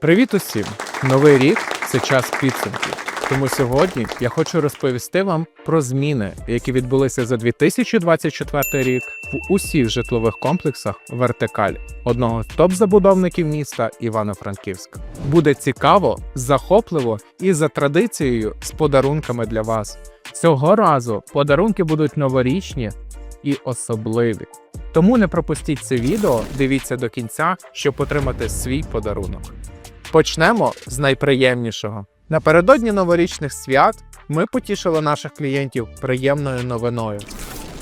Привіт усім! Новий рік це час підсумків. Тому сьогодні я хочу розповісти вам про зміни, які відбулися за 2024 рік в усіх житлових комплексах Вертикаль, одного з топ-забудовників міста Івано-Франківськ. Буде цікаво, захопливо і за традицією з подарунками для вас. Цього разу подарунки будуть новорічні і особливі. Тому не пропустіть це відео, дивіться до кінця, щоб отримати свій подарунок. Почнемо з найприємнішого. Напередодні новорічних свят ми потішили наших клієнтів приємною новиною.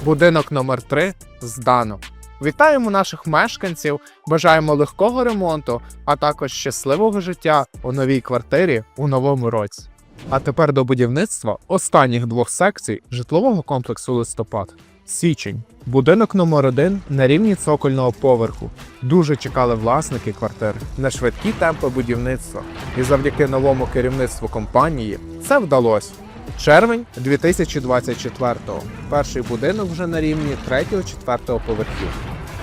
Будинок номер 3 здано. Вітаємо наших мешканців, бажаємо легкого ремонту, а також щасливого життя у новій квартирі у новому році. А тепер до будівництва останніх двох секцій житлового комплексу листопад. Січень. Будинок номер 1 на рівні цокольного поверху. Дуже чекали власники квартир на швидкі темпи будівництва. І завдяки новому керівництву компанії це вдалося. Червень 2024-го. Перший будинок вже на рівні 3-4 поверхів.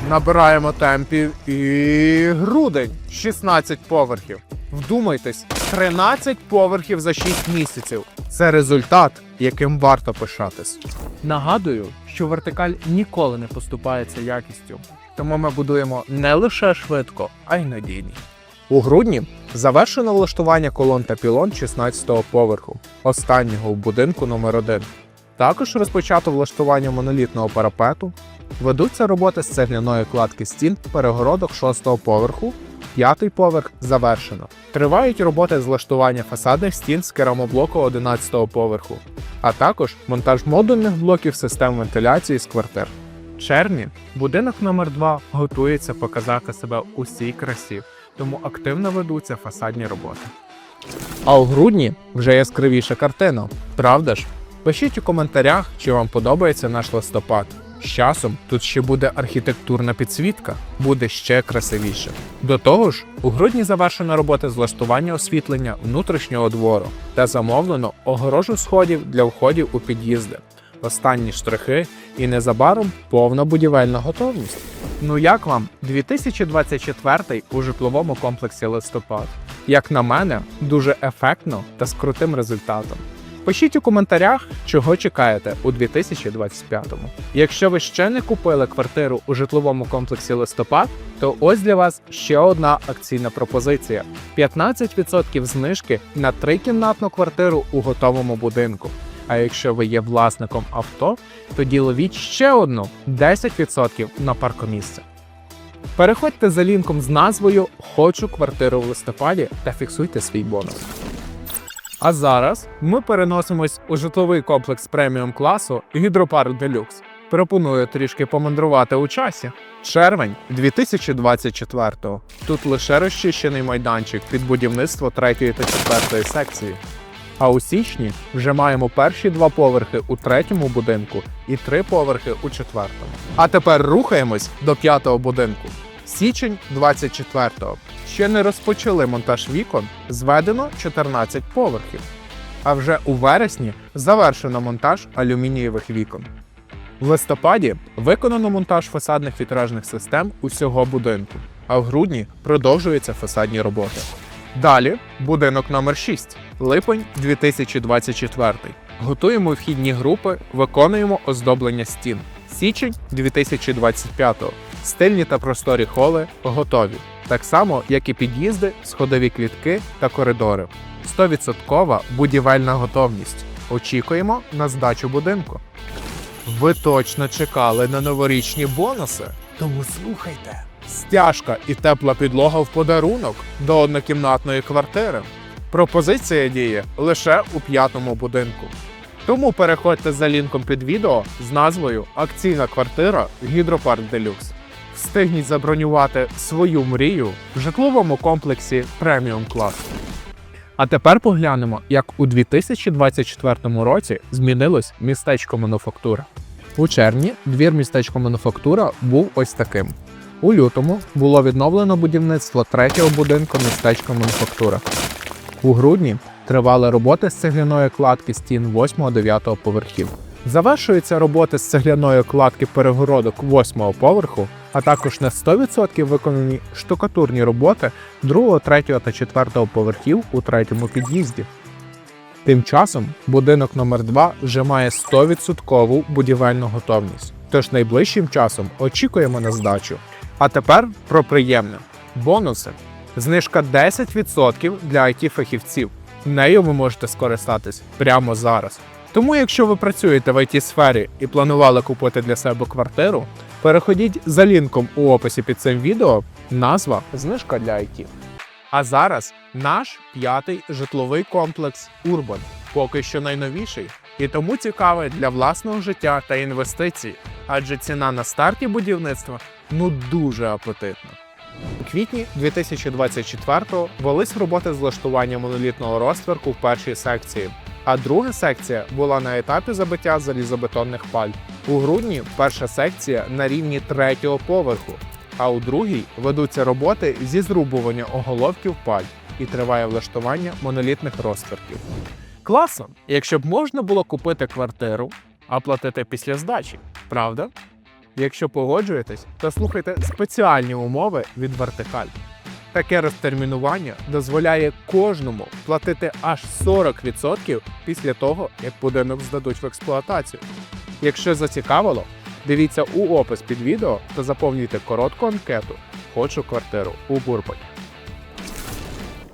Набираємо темпів і грудень 16 поверхів. Вдумайтесь, 13 поверхів за 6 місяців. Це результат, яким варто пишатись. Нагадую, що вертикаль ніколи не поступається якістю, тому ми будуємо не лише швидко, а й надійно. У грудні завершено влаштування колон та пілон 16-го поверху, останнього в будинку номер 1 Також розпочато влаштування монолітного парапету. Ведуться роботи з цегляної кладки стін перегородок 6-го поверху. П'ятий поверх завершено. Тривають роботи з влаштування фасадних стін з керамоблоку 11-го поверху, а також монтаж модульних блоків систем вентиляції з квартир. Червні будинок номер 2 готується показати себе у всій красі, тому активно ведуться фасадні роботи. А у грудні вже яскравіша картина, правда ж? Пишіть у коментарях, чи вам подобається наш листопад. З часом тут ще буде архітектурна підсвітка, буде ще красивіше. До того ж, у грудні завершена робота з влаштування освітлення внутрішнього двору та замовлено огорожу сходів для входів у під'їзди. Останні штрихи і незабаром повна будівельна готовність. Ну як вам 2024 у житловому комплексі листопад? Як на мене, дуже ефектно та з крутим результатом. Пишіть у коментарях, чого чекаєте у 2025-му. Якщо ви ще не купили квартиру у житловому комплексі листопад, то ось для вас ще одна акційна пропозиція: 15% знижки на трикімнатну квартиру у готовому будинку. А якщо ви є власником авто, тоді ловіть ще одну 10% на паркомісце. Переходьте за лінком з назвою Хочу квартиру в листопаді та фіксуйте свій бонус. А зараз ми переносимось у житловий комплекс преміум класу Гідропарк Делюкс. Пропоную трішки помандрувати у часі. Червень 2024-го. Тут лише розчищений майданчик під будівництво третьої та четвертої секції. А у січні вже маємо перші два поверхи у третьому будинку і три поверхи у четвертому. А тепер рухаємось до п'ятого будинку. Січень 24-го. Ще не розпочали монтаж вікон, зведено 14 поверхів. А вже у вересні завершено монтаж алюмінієвих вікон. В листопаді виконано монтаж фасадних вітражних систем усього будинку, а в грудні продовжуються фасадні роботи. Далі будинок номер 6 липень 2024. Готуємо вхідні групи, виконуємо оздоблення стін. Січень 2025. Стильні та просторі холи готові, так само як і під'їзди, сходові клітки та коридори. 100% будівельна готовність. Очікуємо на здачу будинку. Ви точно чекали на новорічні бонуси? Тому слухайте. Стяжка і тепла підлога в подарунок до однокімнатної квартири. Пропозиція діє лише у п'ятому будинку. Тому переходьте за лінком під відео з назвою Акційна квартира Гідропарк Делюкс. Встигніть забронювати свою мрію в житловому комплексі преміум класу. А тепер поглянемо, як у 2024 році змінилось містечко мануфактура. У червні двір містечко мануфактура був ось таким. У лютому було відновлено будівництво третього будинку містечка мануфактура. У грудні тривали роботи з цегляної кладки стін 8-9 поверхів. Завершуються роботи з цегляної кладки перегородок 8 поверху а також на 100% виконані штукатурні роботи 2, 3 та 4 поверхів у третьому під'їзді. Тим часом будинок номер 2 вже має 100% будівельну готовність, тож найближчим часом очікуємо на здачу. А тепер про приємне. Бонуси. Знижка 10% для IT-фахівців. Нею ви можете скористатись прямо зараз. Тому, якщо ви працюєте в it сфері і планували купити для себе квартиру, переходіть за лінком у описі під цим відео. Назва знижка для IT. А зараз наш п'ятий житловий комплекс Урбан, поки що найновіший, і тому цікавий для власного життя та інвестицій, адже ціна на старті будівництва ну дуже апетитна. У квітні 2024-го велись роботи з влаштування монолітного розтверку в першій секції, а друга секція була на етапі забиття залізобетонних паль. У грудні перша секція на рівні третього поверху, а у другій ведуться роботи зі зрубування оголовків паль і триває влаштування монолітних розтверків. Класно, якщо б можна було купити квартиру, а платити після здачі, правда? Якщо погоджуєтесь, то слухайте спеціальні умови від вертикаль. Таке розтермінування дозволяє кожному платити аж 40% після того, як будинок здадуть в експлуатацію. Якщо зацікавило, дивіться у опис під відео та заповнюйте коротку анкету Хочу квартиру у Бурбані.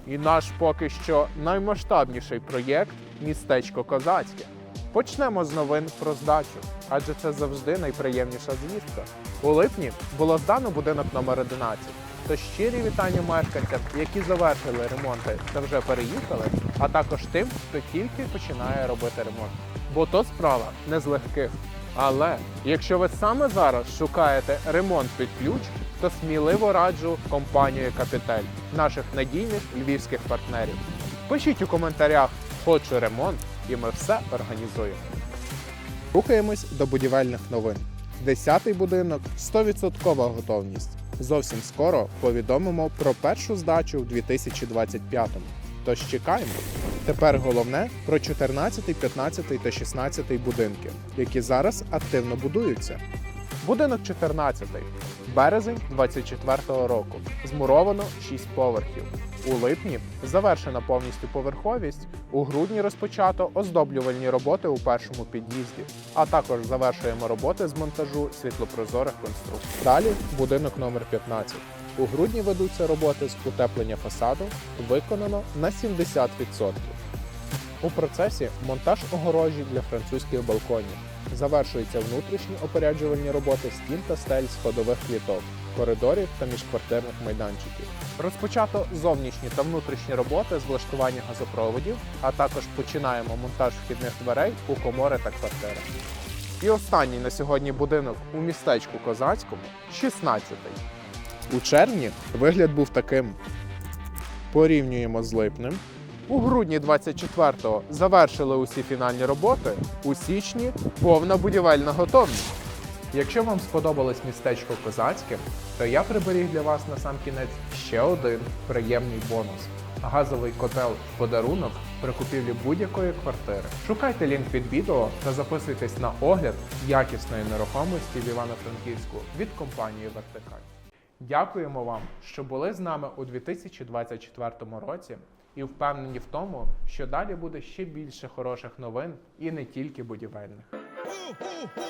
І наш поки що наймасштабніший проєкт містечко Козацьке. Почнемо з новин про здачу, адже це завжди найприємніша звістка. У липні було здано будинок номер 11. То щирі вітання мешканцям, які завершили ремонти та вже переїхали, а також тим, хто тільки починає робити ремонт. Бо то справа не з легких. Але якщо ви саме зараз шукаєте ремонт під ключ, то сміливо раджу компанію Капітель, наших надійних львівських партнерів. Пишіть у коментарях Хочу ремонт, і ми все організуємо. Рухаємось до будівельних новин. Десятий будинок 100% готовність. Зовсім скоро повідомимо про першу здачу в 2025-му. Тож чекаємо. Тепер головне про 14, 15 та 16 будинки, які зараз активно будуються. Будинок 14. Березень 24-го року. Змуровано 6 поверхів. У липні завершена повністю поверховість. У грудні розпочато оздоблювальні роботи у першому під'їзді, а також завершуємо роботи з монтажу світлопрозорих конструкцій. Далі будинок номер 15. У грудні ведуться роботи з утеплення фасаду, виконано на 70%. У процесі монтаж огорожі для французьких балконів. Завершуються внутрішні опоряджувальні роботи стін та стель сходових кліток, коридорів та міжквартирних майданчиків. Розпочато зовнішні та внутрішні роботи з влаштування газопроводів, а також починаємо монтаж вхідних дверей у комори та квартири. І останній на сьогодні будинок у містечку Козацькому 16-й. У червні вигляд був таким. Порівнюємо з липнем. У грудні 24-го завершили усі фінальні роботи. У січні повна будівельна готовність. Якщо вам сподобалось містечко Козацьке, то я приберіг для вас на сам кінець ще один приємний бонус. Газовий котел подарунок при купівлі будь-якої квартири. Шукайте лінк під відео та записуйтесь на огляд якісної нерухомості в Івано-Франківську від компанії Вертикаль. Дякуємо вам, що були з нами у 2024 році і впевнені в тому, що далі буде ще більше хороших новин і не тільки будівельних. ho, ho, ho.